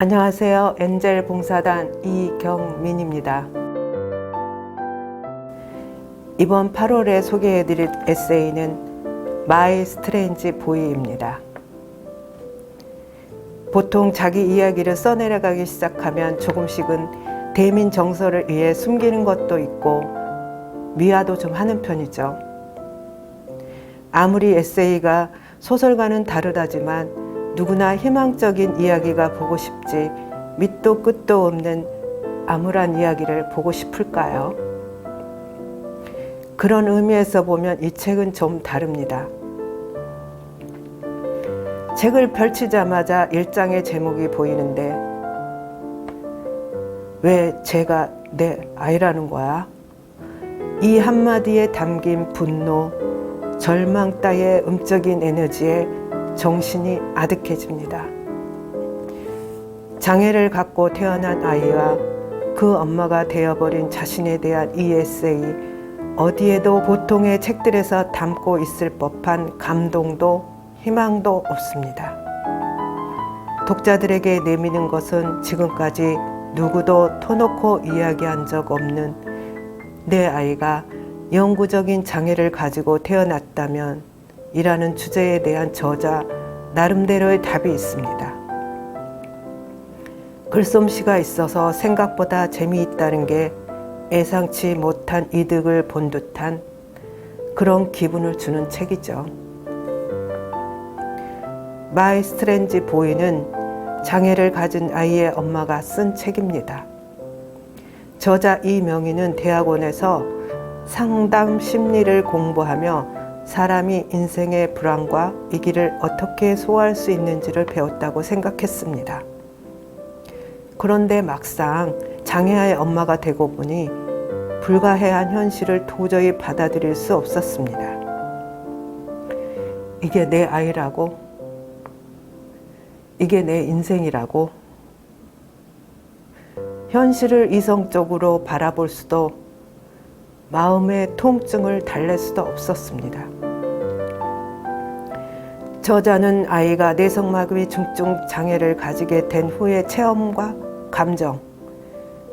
안녕하세요. 엔젤 봉사단 이경민입니다. 이번 8월에 소개해 드릴 에세이는 마이 스트레인지 보이입니다. 보통 자기 이야기를 써내려가기 시작하면 조금씩은 대민 정서를 위해 숨기는 것도 있고 미화도 좀 하는 편이죠. 아무리 에세이가 소설과는 다르다지만 누구나 희망적인 이야기가 보고 싶지 밑도 끝도 없는 암울한 이야기를 보고 싶을까요? 그런 의미에서 보면 이 책은 좀 다릅니다. 책을 펼치자마자 일장의 제목이 보이는데 왜 제가 내 아이라는 거야? 이 한마디에 담긴 분노, 절망 따위의 음적인 에너지에 정신이 아득해집니다. 장애를 갖고 태어난 아이와 그 엄마가 되어버린 자신에 대한 이 에세이 어디에도 보통의 책들에서 담고 있을 법한 감동도 희망도 없습니다. 독자들에게 내미는 것은 지금까지 누구도 터놓고 이야기한 적 없는 내 아이가 영구적인 장애를 가지고 태어났다면 이라는 주제에 대한 저자 나름대로의 답이 있습니다. 글솜씨가 있어서 생각보다 재미있다는 게 예상치 못한 이득을 본 듯한 그런 기분을 주는 책이죠. 마이 스트렌지 보이는 장애를 가진 아이의 엄마가 쓴 책입니다. 저자 이명희는 대학원에서 상담 심리를 공부하며 사람이 인생의 불안과 위기를 어떻게 소화할 수 있는지를 배웠다고 생각했습니다. 그런데 막상 장애아의 엄마가 되고 보니 불가해한 현실을 도저히 받아들일 수 없었습니다. 이게 내 아이라고? 이게 내 인생이라고? 현실을 이성적으로 바라볼 수도 마음의 통증을 달랠 수도 없었습니다. 저자는 아이가 내성마비 중증 장애를 가지게 된 후의 체험과 감정,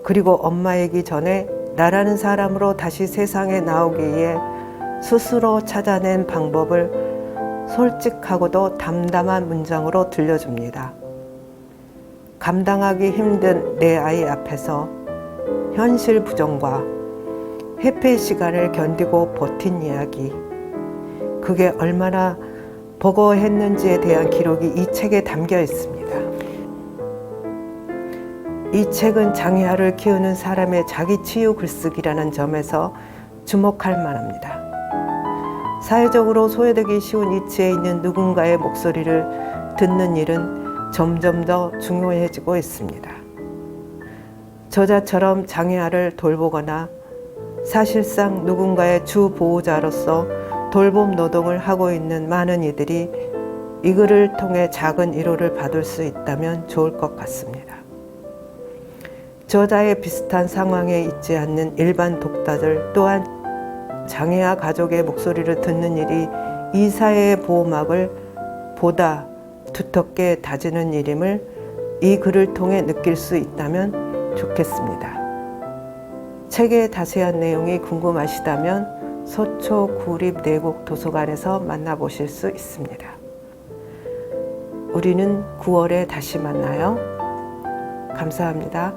그리고 엄마이기 전에 나라는 사람으로 다시 세상에 나오기 위해 스스로 찾아낸 방법을 솔직하고도 담담한 문장으로 들려줍니다. 감당하기 힘든 내 아이 앞에서 현실 부정과 회피의 시간을 견디고 버틴 이야기. 그게 얼마나 버거했는지에 대한 기록이 이 책에 담겨 있습니다. 이 책은 장애아를 키우는 사람의 자기 치유 글쓰기라는 점에서 주목할 만합니다. 사회적으로 소외되기 쉬운 위치에 있는 누군가의 목소리를 듣는 일은 점점 더 중요해지고 있습니다. 저자처럼 장애아를 돌보거나 사실상 누군가의 주 보호자로서 돌봄 노동을 하고 있는 많은 이들이 이 글을 통해 작은 위로를 받을 수 있다면 좋을 것 같습니다. 저자의 비슷한 상황에 있지 않는 일반 독자들 또한 장애아 가족의 목소리를 듣는 일이 이 사회의 보호막을 보다 두텁게 다지는 일임을 이 글을 통해 느낄 수 있다면 좋겠습니다. 책의 자세한 내용이 궁금하시다면 서초 구립 내곡 도서관에서 만나보실 수 있습니다. 우리는 9월에 다시 만나요. 감사합니다.